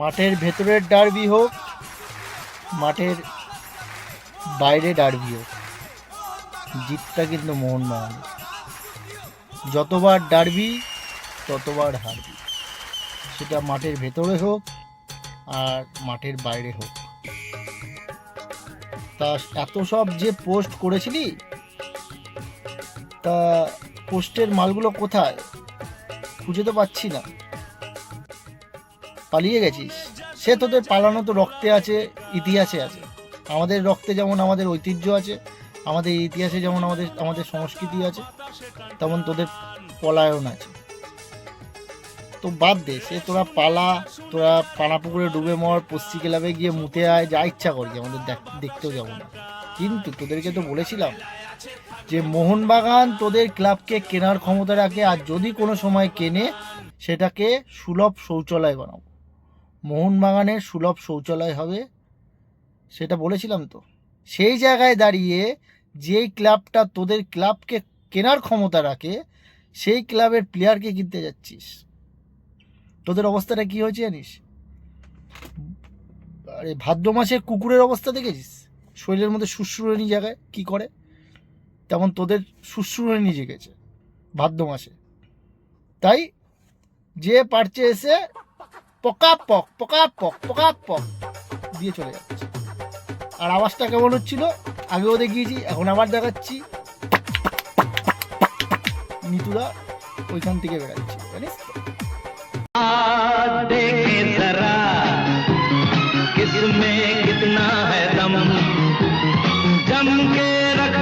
মাঠের ভেতরের ডার্বি হোক, মাঠের বাইরে ডার্বি হোক, জিতটা কিন্তু মোহনবাগান যতবার ডার্বি ততবার হারবি। সেটা মাঠের ভেতরে হোক আর মাঠের বাইরে হোক। তা এত সব যে পোস্ট করেছিলি, তা পোস্টের মালগুলো কোথায়? খুঁজে তো পাচ্ছি না। পালিয়ে গেছিস। সে তোদের পালানো তো রক্তে আছে, ইতিহাসে আছে। আমাদের রক্তে যেমন আমাদের ঐতিহ্য আছে, আমাদের ইতিহাসে যেমন আমাদের আমাদের সংস্কৃতি আছে, তেমন তোদের পলায়ন আছে। তো বাদ দে, সে তোরা পালা, তোরা পানা পুকুরে ডুবে মর, পশ্চি ক্লাবে গিয়ে মুতে আয়, যা ইচ্ছা করি আমাদের দেখতেও যাব না। কিন্তু তোদেরকে তো বলেছিলাম যে, মোহনবাগান তোদের ক্লাবকে কেনার ক্ষমতা রাখে, আর যদি কোনো সময় কেনে, সেটাকে সুলভ শৌচালয় বানাবো। মোহনবাগানের সুলভ শৌচালয় হবে, সেটা বলেছিলাম তো। সেই জায়গায় দাঁড়িয়ে যেই ক্লাবটা তোদের ক্লাবকে কেনার ক্ষমতা রাখে, সেই ক্লাবের প্লেয়ারকে কিনতে যাচ্ছিস। তোদের অবস্থাটা কি হয়েছে জানিস? আরে ভাদ্র মাসে কুকুরের অবস্থা দেখেছিস? শরীরের মধ্যে শুশ্রুড়নি জায়গায় কি করে? তেমন তোদের শুশ্রুড়নি জেগেছে ভাদ্র মাসে। তাই যে পারছে এসে পকা পক পকা পক পকা পক দিয়ে চলে যাচ্ছে আর আওয়াজটা কেমন হচ্ছিল আগেও দেখিয়েছি এখন আবার দেখাচ্ছি নিতুদা ওইখান থেকে বেড়াচ্ছি জানিস তো देखे जरा किसमें कितना है दम जम के रखना